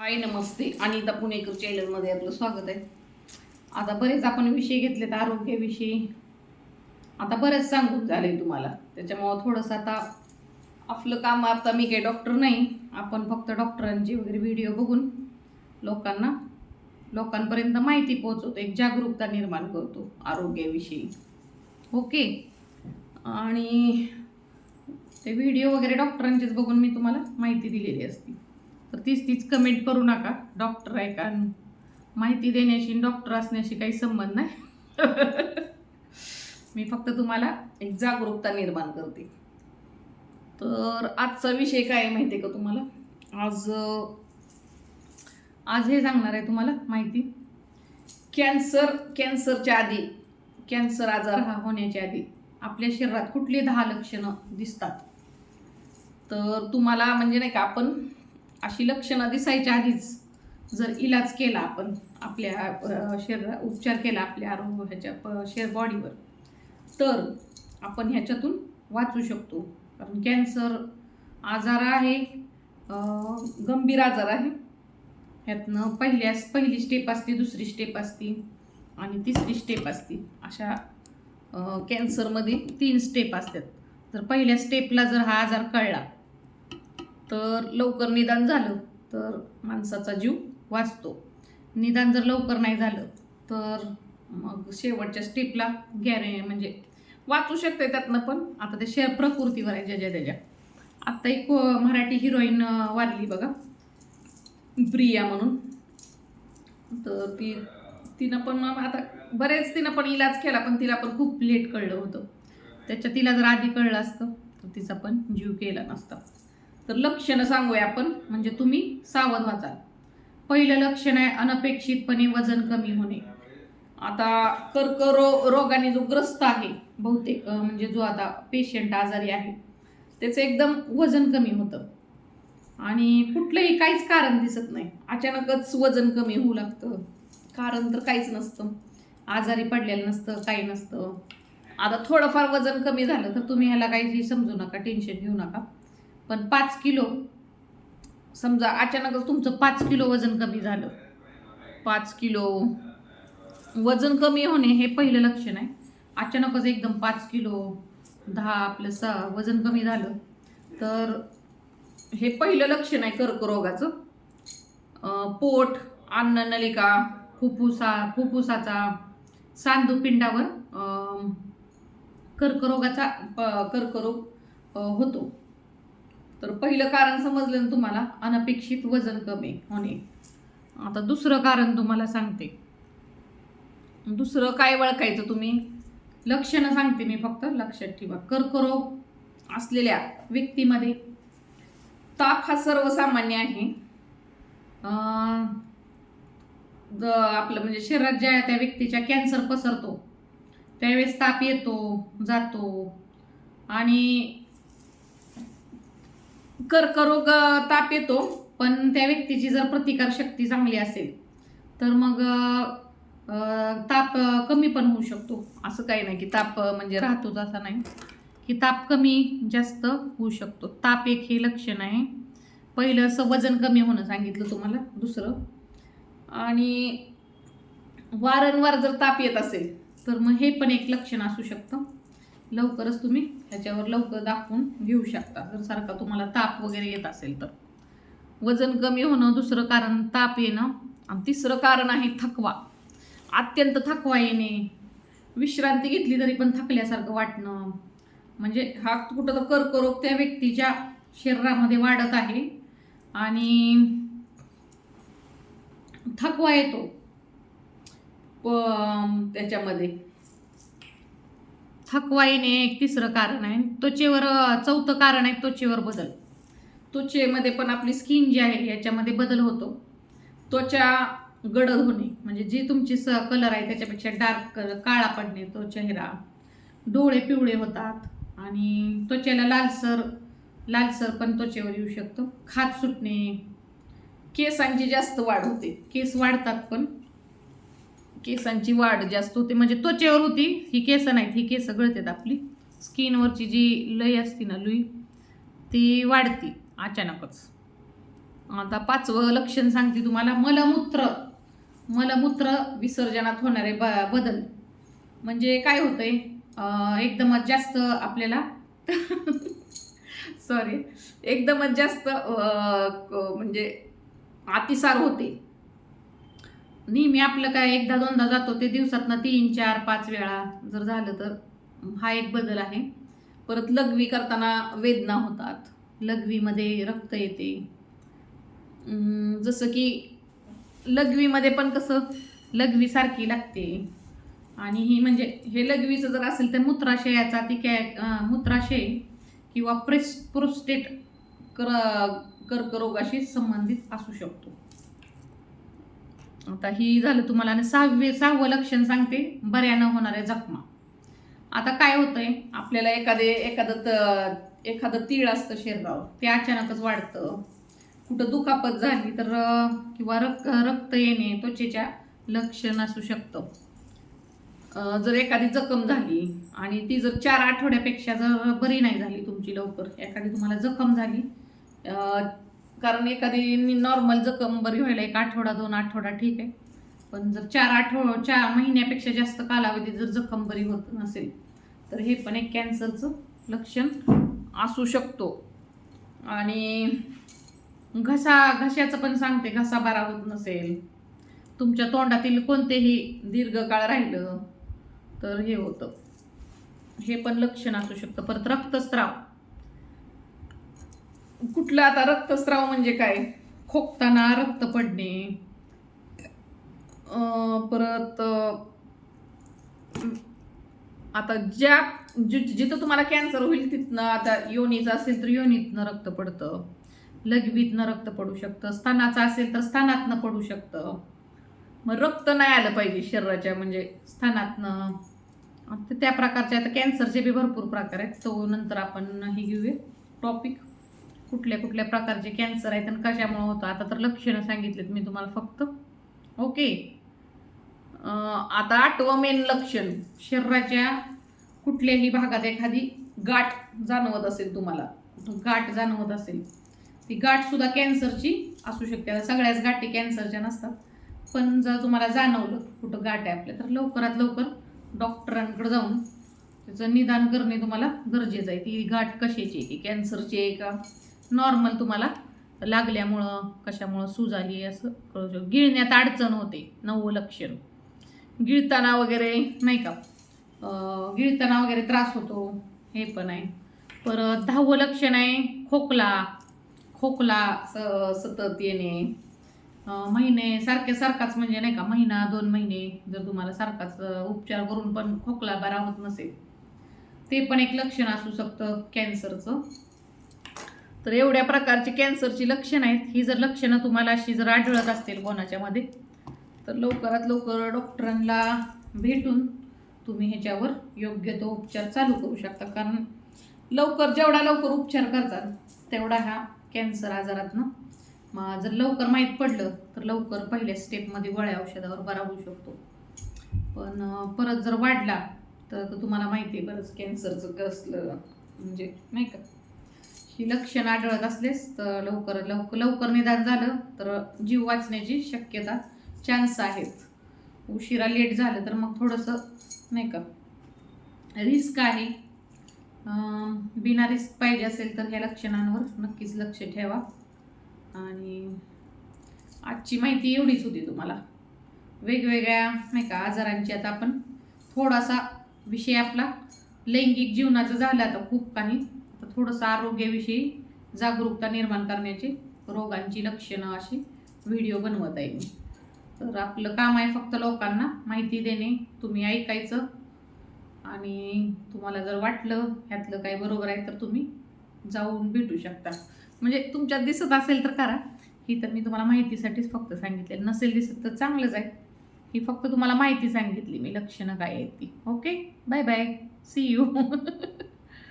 हाय नमस्ते. अनिता पुणेकर चॅनलमध्ये आपलं स्वागत आहे. आता बरेच आपण विषय घेतलेत आरोग्याविषयी आता बरेच सांगून झाले तुम्हाला. त्याच्यामुळं थोडंसं आता आपलं काम आता मी काही डॉक्टर नाही. आपण फक्त डॉक्टरांचे वगैरे व्हिडिओ बघून लोकांना लोकांपर्यंत माहिती पोहोचवतो. एक जागरूकता निर्माण करतो आरोग्याविषयी ओके? आणि ते व्हिडिओ वगैरे डॉक्टरांचेच बघून मी तुम्हाला माहिती दिलेली असते. तर तीच तीच कमेंट करू नका. डॉक्टर आहे का? माहिती देण्याशी डॉक्टर असण्याशी काही संबंध नाही. मी फक्त तुम्हाला एक जागरूकता निर्माण करते. तर आजचा विषय काय आहे माहिती आहे का तुम्हाला? आज आज हे सांगणार आहे तुम्हाला माहिती. कॅन्सर कॅन्सरच्या आधी कॅन्सर आजार हा. होण्याच्या आधी आपल्या शरीरात कुठली दहा लक्षणं दिसतात? तर तुम्हाला म्हणजे नाही का आपण अशी लक्षणं दिसायच्या आधीच जर इलाज केला आपण आपल्या शरीरा उपचार केला आपल्या आरोग्य ह्याच्या प- शेअर बॉडीवर तर आपण ह्याच्यातून वाचू शकतो. कारण कॅन्सर आजार आहे गंभीर आजार आहे. ह्यातनं पहिल्या पहिली स्टेप असते दुसरी स्टेप असते आणि तिसरी स्टेप असते. अशा कॅन्सरमध्ये तीन स्टेप असतात. तर पहिल्या स्टेपला जर हा आजार कळला तर लवकर निदान झालं तर माणसाचा जीव वाचतो. निदान जर लवकर नाही झालं तर मग शेवटच्या स्टेपला गॅरे म्हणजे वाचू शकते त्यातनं पण. आता ते शे प्रकृतीवर आहे ज्याच्या त्याच्या. आत्ता एक मराठी हिरोईन वारली बघा. प्रिया म्हणून. तर ती तिनं पण आता बरेच तिनं पण इलाज केला पण तिला पण खूप लेट कळलं होतं. त्याच्या तिला जर आधी कळलं असतं तर तिचा पण जीव केला नसता. तर लक्षणं सांगूया आपण. म्हणजे तुम्ही सावध व्हाचाल पहिलं लक्षण आहे अनपेक्षितपणे वजन कमी होणे. आता कर्करो रोगाने जो ग्रस्त आहे बहुतेक म्हणजे जो आता पेशंट आजारी आहे त्याचं एकदम वजन कमी होतं. आणि कुठलंही काहीच कारण दिसत नाही. अचानकच वजन कमी होऊ लागतं. कारण तर काहीच नसतं. आजारी पडलेलं नसतं काही नसतं. आता थोडंफार वजन कमी झालं तर तुम्ही ह्याला काही समजू नका टेन्शन घेऊ नका. पण पाच किलो समजा अचानकच तुमचं पाच किलो वजन कमी झालं. पाच किलो वजन कमी होणे हे पहिलं लक्षण आहे. अचानकच एकदम पाच किलो दहा आपलं सहा वजन कमी झालं. तर हे पहिलं लक्षण आहे कर्करोगाचं पोट अन्ननलिका फुफ्फुसा फुफ्फुसाचा सांधूपिंडावर कर्करोगाचा प- कर्करोग होतो. तर पहिलं कारण समजलं ना तुम्हाला? अनपेक्षित वजन कमी. होणे आता दुसरं कारण तुम्हाला सांगते. दुसरं काय वळखायचं तुम्ही? लक्षणं सांगते मी फक्त. लक्षात ठेवा. कर्करोग असलेल्या व्यक्तीमध्ये ताप हा सर्वसामान्य आहे. ज- आपलं म्हणजे शरीरात ज्या त्या व्यक्तीच्या कॅन्सर पसरतो त्यावेळेस ताप येतो जातो. आणि कर्करोग ताप येतो पण त्या व्यक्तीची जर प्रतिकार शक्ती चांगली असेल तर मग ताप कमी पण होऊ शकतो. असं काही नाही की ताप म्हणजे राहतोच असं नाही. की ताप कमी जास्त होऊ शकतो. ताप एक हे लक्षण आहे. पहिलं असं वजन कमी होणं सांगितलं तुम्हाला दुसरं. आणि वारंवार जर ताप येत असेल तर मग हे पण एक लक्षण असू शकतं. लवकरच तुम्ही ह्याच्यावर लवकर दाखवून घेऊ शकता. जर सारखा तुम्हाला ताप वगैरे येत असेल तर. वजन कमी होणं दुसरं कारण ताप येणं आणि तिसरं कारण आहे थकवा. अत्यंत थकवा येणे. विश्रांती घेतली तरी पण थकल्यासारखं वाटणं. म्हणजे हा कुठं तर कर्करोग त्या व्यक्तीच्या शरीरामध्ये वाढत आहे. आणि थकवा येतो. प- त्याच्यामध्ये थकवा येणे एक तिसरं कारण आहे. त्वचेवर चौथं कारण आहे त्वचेवर बदल. त्वचेमध्ये पण आपली स्किन जी आहे याच्यामध्ये बदल होतो. त्वचा गडद होणे म्हणजे जी तुमची स कलर आहे त्याच्यापेक्षा डार्क कलर काळा पडणे तो चेहरा. डोळे पिवळे होतात आणि त्वचेला लालसर लालसर पण त्वचेवर येऊ शकतो. खात सुटणे. केसांची जास्त वाढ होते. केस वाढतात पण. केसांची वाढ जास्त होते. म्हणजे त्वचेवर होती. ही केस नाहीत ही केस गळतात आपली. स्किनवरची जी लय असती ना लुई ती वाढती अचानकच. आता पाचवं लक्षण सांगते तुम्हाला. मलमूत्र. मलमूत्र विसर्जनात होणारे ब बदल. म्हणजे काय होतंय? आहे एकदमच जास्त आपल्याला सॉरी एकदमच जास्त म्हणजे अतिसार होते. नेहमी आपलं काय एकदा दोनदा जातो ते दिवसातनं तीन चार पाच वेळा जर झालं तर हा एक बदल आहे. परत लघवी करताना वेदना होतात. लघवीमध्ये रक्त येते. जसं की लघवीमध्ये पण कसं लघवी सारखी लागते. आणि ही म्हणजे हे लघवीचं जर असेल तर मूत्राशयाचा ती कॅ मूत्राशय किंवा प्रेस प्रोस्टेट कर कर्करोगाशी संबंधित असू शकतो. आता ही झालं तुम्हाला आणि सहावे सहावं लक्षण सांगते बऱ्यानं होणाऱ्या जखमा. आता काय होतंय आपल्याला एखादे एखादं त एखादं तीळ असतं शरीरावर ते अचानकच वाढतं. कुठं दुखापत झाली तर किंवा रक्त रक्त येणे त्वचेच्या लक्षण असू शकतं. जर एखादी जखम झाली आणि ती जर चार आठवड्यापेक्षा जर बरी नाही झाली तुमची लवकर एखादी तुम्हाला जखम झाली कारण एखादी नॉर्मल जखम बरी व्हायला एक आठवडा दोन आठवडा ठीक आहे. पण जर चार आठव चार महिन्यापेक्षा जास्त कालावधी जर जखम बरी होत नसेल तर हे पण एक कॅन्सरचं लक्षण असू शकतो. आणि घसा घशाचं पण सांगते घसा बरा होत नसेल तुमच्या तोंडातील कोणतेही दीर्घकाळ राहिलं तर हे होतं. हे पण लक्षण असू शकतं. परत रक्तस्राव. कुठलं आता रक्तस्राव म्हणजे काय? खोकताना रक्त पडणे. परत आता ज्या जि- जिथं तुम्हाला कॅन्सर होईल तिथनं आता योनीचं असेल तर योनीतनं रक्त पडतं. लघवीतनं रक्त पडू शकतं. स्थानाचं असेल तर स्थानातनं पडू शकतं. मग रक्त नाही आलं पाहिजे शरीराच्या म्हणजे स्थानातनं आता त्या प्रकारचे आता कॅन्सरचे बी भरपूर प्रकार आहेत. तो नंतर आपण हे घेऊया. टॉपिक कुठल्या कुठल्या प्रकारचे कॅन्सर आहेत आणि कशामुळे होतं? आता तर लक्षणं सांगितलेत मी तुम्हाला फक्त. ओके आता आठवं मेन लक्षण. शरीराच्या कुठल्याही भागात एखादी गाठ जाणवत असेल तुम्हाला. गाठ जाणवत असेल. ती गाठसुद्धा कॅन्सरची असू शकते. सगळ्याच गाठी कॅन्सरच्या नसतात. पण जर तुम्हाला जाणवलं कुठं गाठ आहे आपल्या तर लवकरात लवकर डॉक्टरांकडे जाऊन त्याचं निदान करणे तुम्हाला गरजेचं आहे. ती गाठ कशाची आहे? की कॅन्सरची आहे का? नॉर्मल तुम्हाला लागल्यामुळं कशामुळं सूज आली असं कळू शकतो. गिळण्यात अडचण होते नववं लक्षण गिळताना वगैरे नाही का? गिळताना वगैरे त्रास होतो हे पण आहे. परत दहावं लक्षण आहे खोकला. खोकला स सतत येणे. महिने सारखे सारखाच म्हणजे नाही का महिना दोन महिने जर तुम्हाला सारखाच उपचार करून पण खोकला बरा होत नसेल ते पण एक लक्षण असू शकतं कॅन्सरचं तर एवढ्या प्रकारची कॅन्सरची लक्षणं आहेत. ही जर लक्षणं तुम्हाला अशी जर आढळत असतील कोणाच्यामध्ये तर लवकरात लवकर डॉक्टरांना भेटून तुम्ही ह्याच्यावर योग्य तो उपचार चालू करू शकता. कारण लवकर जेवढा लवकर उपचार करतात तेवढा हा कॅन्सर आजारातनं मग जर लवकर माहीत पडलं तर लवकर पहिल्या स्टेपमध्ये गोळ्या औषधावर बरा होऊ शकतो. पण परत जर वाढला तर तर तुम्हाला माहिती आहे बरंच कॅन्सरचं कसलं म्हणजे नाही का? ही लक्षणं आढळत असलेच तर लवकर लवकर लवकर निदान झालं तर जीव वाचण्याची शक्यता चान्स आहेत. उशिरा लेट झालं तर मग थोडंसं नाही का रिस्क आहे. बिना रिस्क पाहिजे असेल तर ह्या लक्षणांवर नक्कीच लक्ष ठेवा. आणि आजची माहिती एवढीच होती तुम्हाला. वेगवेगळ्या नाही का आजारांची आता आपण थोडासा विषय आपला लैंगिक जीवनाचं झालं आता खूप काही थोडंसं आरोग्याविषयी जागरूकता निर्माण करण्याची रोगांची लक्षणं अशी व्हिडिओ बनवत आहे मी. तर आपलं काम आहे फक्त लोकांना माहिती देणे तुम्ही ऐकायचं. आणि तुम्हाला जर वाटलं ह्यातलं काही बरोबर आहे तर तुम्ही जाऊन भेटू शकता. म्हणजे तुमच्यात दिसत असेल तर करा. ही तर मी तुम्हाला माहितीसाठीच फक्त सांगितले. नसेल दिसत तर चांगलंच आहे. ही फक्त तुम्हाला माहिती सांगितली. मी लक्षणं काय आहेत ती. Okay? Bye bye. See you